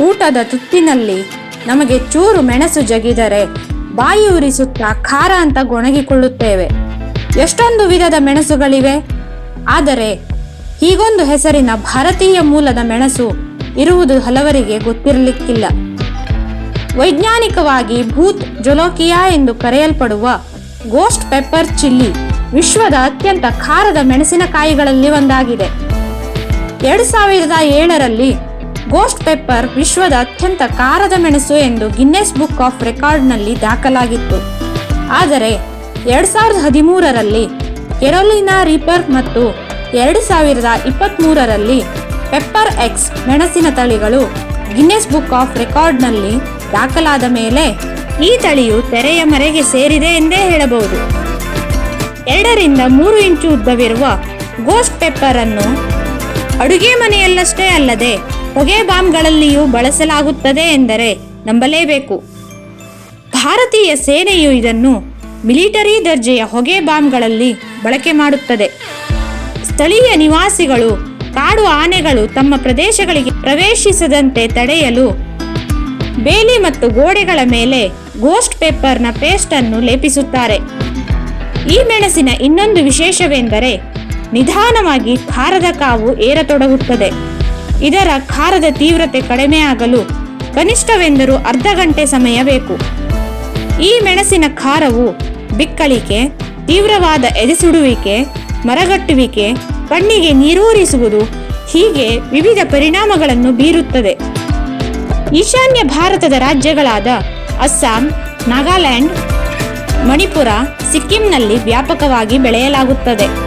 ಊಟದ ತುತ್ತಿನಲ್ಲಿ ನಮಗೆ ಚೂರು ಮೆಣಸು ಜಗಿದರೆ ಬಾಯಿ ಉರಿಸುತ್ತಾ ಖಾರ ಅಂತ ಗೊಣಗಿಕೊಳ್ಳುತ್ತೇವೆ. ಎಷ್ಟೊಂದು ವಿಧದ ಮೆಣಸುಗಳಿವೆ. ಆದರೆ ಹೀಗೊಂದು ಹೆಸರಿನ ಭಾರತೀಯ ಮೂಲದ ಮೆಣಸು ಇರುವುದು ಹಲವರಿಗೆ ಗೊತ್ತಿರಲಿಕ್ಕಿಲ್ಲ. ವೈಜ್ಞಾನಿಕವಾಗಿ ಭೂತ್ ಜೊಲೋಕಿಯಾ ಎಂದು ಕರೆಯಲ್ಪಡುವ ಗೋಸ್ಟ್ ಪೆಪ್ಪರ್ ಚಿಲ್ಲಿ ವಿಶ್ವದ ಅತ್ಯಂತ ಖಾರದ ಮೆಣಸಿನಕಾಯಿಗಳಲ್ಲಿ ಒಂದಾಗಿದೆ. ಎರಡು ಸಾವಿರದ ಏಳರಲ್ಲಿ ಗೋಸ್ಟ್ ಪೆಪ್ಪರ್ ವಿಶ್ವದ ಅತ್ಯಂತ ಖಾರದ ಮೆಣಸು ಎಂದು ಗಿನ್ನೆಸ್ ಬುಕ್ ಆಫ್ ರೆಕಾರ್ಡ್ನಲ್ಲಿ ದಾಖಲಾಗಿತ್ತು. ಆದರೆ, ಎರಡು ಸಾವಿರದ ಹದಿಮೂರರಲ್ಲಿ ಕೆರೊಲಿನಾ ರೀಪರ್ ಮತ್ತು ಎರಡು ಸಾವಿರದ ಇಪ್ಪತ್ತ್ಮೂರರಲ್ಲಿ ಪೆಪ್ಪರ್ ಎಕ್ಸ್ ಮೆಣಸಿನ ತಳಿಗಳು ಗಿನ್ನೆಸ್ ಬುಕ್ ಆಫ್ ರೆಕಾರ್ಡ್ನಲ್ಲಿ ದಾಖಲಾದ ಮೇಲೆ ಈ ತಳಿಯು ತೆರೆಯ ಮರೆಗೆ ಸೇರಿದೆ ಎಂದೇ ಹೇಳಬಹುದು. ಎರಡರಿಂದ ಮೂರು ಇಂಚು ಉದ್ದವಿರುವ ಗೋಸ್ಟ್ ಪೆಪ್ಪರನ್ನು ಅಡುಗೆ ಮನೆಯಲ್ಲಷ್ಟೇ ಅಲ್ಲದೆ ಹೊಗೆ ಬಾಂಬ್ಗಳಲ್ಲಿಯೂ ಬಳಸಲಾಗುತ್ತದೆ ಎಂದರೆ ನಂಬಲೇಬೇಕು. ಭಾರತೀಯ ಸೇನೆಯು ಇದನ್ನು ಮಿಲಿಟರಿ ದರ್ಜೆಯ ಹೊಗೆ ಬಾಂಬ್ಗಳಲ್ಲಿ ಬಳಕೆ ಮಾಡುತ್ತದೆ. ಸ್ಥಳೀಯ ನಿವಾಸಿಗಳು ಕಾಡು ಆನೆಗಳು ತಮ್ಮ ಪ್ರದೇಶಗಳಿಗೆ ಪ್ರವೇಶಿಸದಂತೆ ತಡೆಯಲು ಬೇಲಿ ಮತ್ತು ಗೋಡೆಗಳ ಮೇಲೆ ಗೋಸ್ಟ್ ಪೇಪರ್ನ ಪೇಸ್ಟ್ ಅನ್ನು ಲೇಪಿಸುತ್ತಾರೆ. ಈ ಮೆಣಸಿನ ಇನ್ನೊಂದು ವಿಶೇಷವೆಂದರೆ ನಿಧಾನವಾಗಿ ಖಾರದ ಕಾವು ಏರತೊಡಗುತ್ತದೆ. ಇದರ ಖಾರದ ತೀವ್ರತೆ ಕಡಿಮೆಯಾಗಲು ಕನಿಷ್ಠವೆಂದರೂ ಅರ್ಧ ಗಂಟೆ ಸಮಯ ಬೇಕು. ಈ ಮೆಣಸಿನ ಖಾರವು ಬಿಕ್ಕಳಿಕೆ, ತೀವ್ರವಾದ ಎದೆಸುಡುವಿಕೆ, ಮರಗಟ್ಟುವಿಕೆ, ಕಣ್ಣಿಗೆ ನೀರೂರಿಸುವುದು, ಹೀಗೆ ವಿವಿಧ ಪರಿಣಾಮಗಳನ್ನು ಬೀರುತ್ತದೆ. ಈಶಾನ್ಯ ಭಾರತದ ರಾಜ್ಯಗಳಾದ ಅಸ್ಸಾಂ, ನಾಗಾಲ್ಯಾಂಡ್, ಮಣಿಪುರ, ಸಿಕ್ಕಿಂನಲ್ಲಿ ವ್ಯಾಪಕವಾಗಿ ಬೆಳೆಯಲಾಗುತ್ತದೆ.